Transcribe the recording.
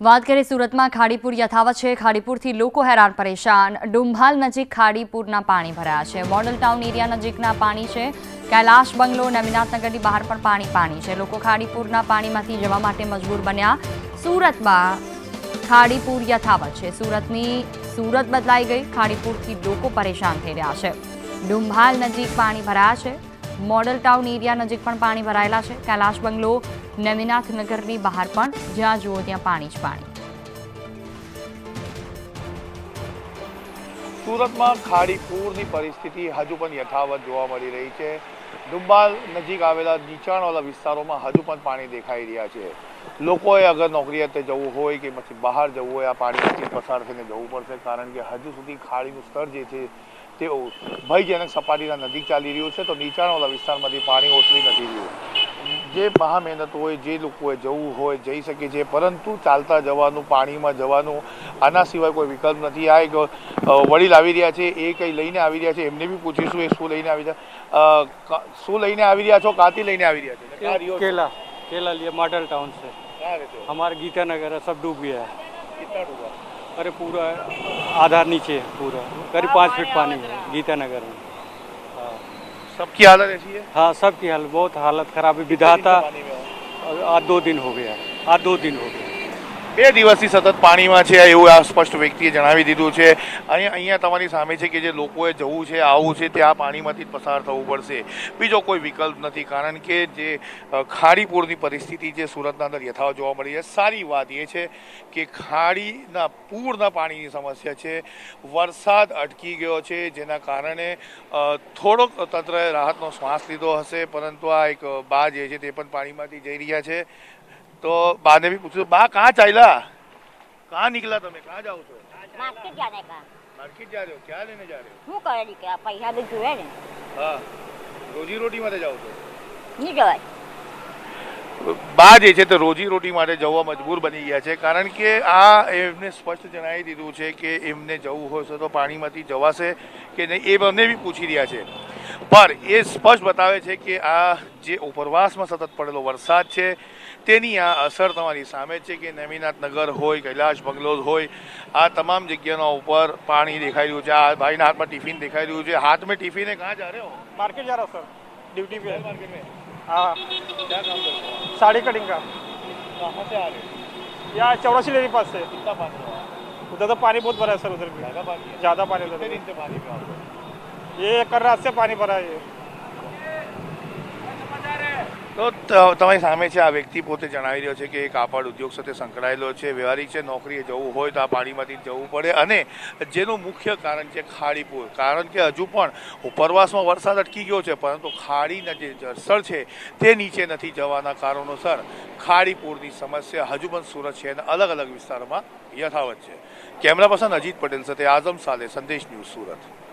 વાત કરીએ સુરતમાં ખાડીપુર યથાવત છે. ખાડીપુરથી લોકો હેરાન પરેશાન. ડુંભાલ નજીક ખાડીપુરના પાણી ભરાયા છે. મોડલ ટાઉન એરિયા નજીકના પાણી છે. કૈલાશ બંગલો નવીનાથનગરની બહાર પણ પાણી પાણી છે. લોકો ખાડીપુરના પાણીમાંથી જવા માટે મજબૂર બન્યા. સુરતમાં ખાડીપુર યથાવત છે. સુરતની સુરત બદલાઈ ગઈ. ખાડીપુરથી લોકો પરેશાન થઈ રહ્યા છે. ડુંભાલ નજીક પાણી ભરાયા છે. મોડલ ટાઉન એરિયા નજીક પણ પાણી ભરાયેલા છે. કૈલાશ બંગલો નવીનાથ નગરની બહાર પણ જ્યાં જુઓ ત્યાં પાણી જ પાણી. સુરતમાં ખાડીપુરની પરિસ્થિતિ હજુ પણ યથાવત જોવા મળી રહી છે. ડુંબાલ નજીક આવેલા નીચાણવાળા વિસ્તારોમાં હજુ પણ પાણી દેખાઈ રહ્યા છે. લોકોએ અગર નોકરીએ જવું હોય કે પછી બહાર જવું હોય, આ પાણીમાંથી પસાર થઈને જવું પડશે, કારણ કે હજુ સુધી ખાડીનું સ્તર જે છે તેઓ ભયજનક સપાટીના નજીક ચાલી રહ્યું છે તો નીચાણવાળા વિસ્તારમાંથી પાણી ઓસરી નથી રહ્યું. જે મહા મહેનત હોય જે લોકોએ જવું હોય જઈ શકે છે પરંતુ ચાલતા જવાનું પાણીમાં જવાનું આના સિવાય કોઈ વિકલ્પ નથી. આ એક વડીલ આવી રહ્યા છે એ કંઈ લઈને આવી રહ્યા છે એમને બી પૂછીશું એ શું લઈને આવી રહ્યા. શું લઈને આવી રહ્યા છો કાતી લઈને આવી રહ્યા છે? કેલા કેલા લીએ મોડલ ટાઉન છે. અમારે ગીતાનગર સબ ડૂબ ગયા. ગીતા अरे पूरा आधार नीचे है पूरा करीब पाँच फीट पानी है गीता नगर में। हाँ। सबकी हालत ऐसी है? हाँ सबकी हालत बहुत हालत खराब है। विधाता? आज दो दिन हो गया आज दो दिन हो गया। બે દિવસથી સતત પાણીમાં છે એવું આ સ્પષ્ટ વ્યક્તિએ જણાવી દીધું છે. અહીંયા અહીંયા તમારી સામે છે કે જે લોકોએ જવું છે, આવવું છે તે આ પાણીમાંથી પસાર થવું પડશે. બીજો કોઈ વિકલ્પ નથી, કારણ કે જે ખાડીપૂરની પરિસ્થિતિ જે સુરતના અંદર યથાવત જોવા મળી છે સારી વાત એ છે કે ખાડીના, પૂરના પાણીની સમસ્યા છે. વરસાદ અટકી ગયો છે, જેના કારણે થોડોક તંત્રએ રાહતનો શ્વાસ લીધો હશે, પરંતુ આ એક બા જે છે તે પણ પાણીમાંથી જઈ રહ્યા છે. તો બાને भी पूछो बा कहाँ चाइला कहाँ निकला તમે कहाँ जाओ છો मार्केट जाने का मार्केट जा रहे हो क्या लेने जा रहे શું કરેલી કે આ પૈસા તો જોઈએ ને हो હા રોજી રોટી માટે જાઓ છો નહીં જવાય બા જે છે તે રોજી રોટી માટે જવા મજબૂર બની ગયા છે કારણ કે આ એમને સ્પષ્ટ જણાવી દીધું છે કે એમને જવું હોય તો પાણીમાંથી જવાશે કે નહીં એ બંને બી પૂછી રહ્યા છે પણ એ સ્પષ્ટ બતાવે છે કે આ જે ઉપરવાસમાં સતત પડેલો વરસાદ છે તેની આ અસર તમારી સામે છે કે નવીનાથ નગર હોય કૈલાશ બંગલોઝ હોય આ તમામ જગ્યાના ઉપર પાણી દેખાઈ રહ્યું છે આ ભાઈના હાથમાં ટિફિન દેખાઈ રહ્યું છે હાથ में टिफिन है कहाँ जा रहे हो मार्केट जा रहा हूँ सर ड्यूटी पे मार्केट में हाँ क्या काम करते हो साड़ी कटिंग का कहाँ से आ रहे हो यहाँ चौरासी लेने पास से कितना पानी हुआ उधर तो पानी बहुत भरा है सर उधर भी ज्यादा पानी है ज़्यादा पानी कितने उधर दिन से पानी में आप भी। ये कर रात से पानी भरा है ये તો ત- તમારી સામે છે આ વ્યક્તિ પોતે જણાવી રહ્યો છે કે એ કાપડ ઉદ્યોગ સાથે સંકળાયેલો છે વ્યવહારિક છે નોકરીએ જવું હોય તો આ પાણીમાંથી જવું પડે અને જેનું મુખ્ય કારણ છે ખાડીપુર કારણ કે હજુ પણ ઉપરવાસમાં વરસાદ અટકી ગયો છે પરંતુ ખાડીના જે જળસર છે તે નીચે નથી જવાના કારણોસર ખાડીપુરની સમસ્યા હજુ પણ સુરત શહેરના અલગ અલગ વિસ્તારોમાં યથાવત છે કેમેરા પર્સન અજીત પટેલ સાથે આઝમ સાલે સંદેશ ન્યૂઝ સુરત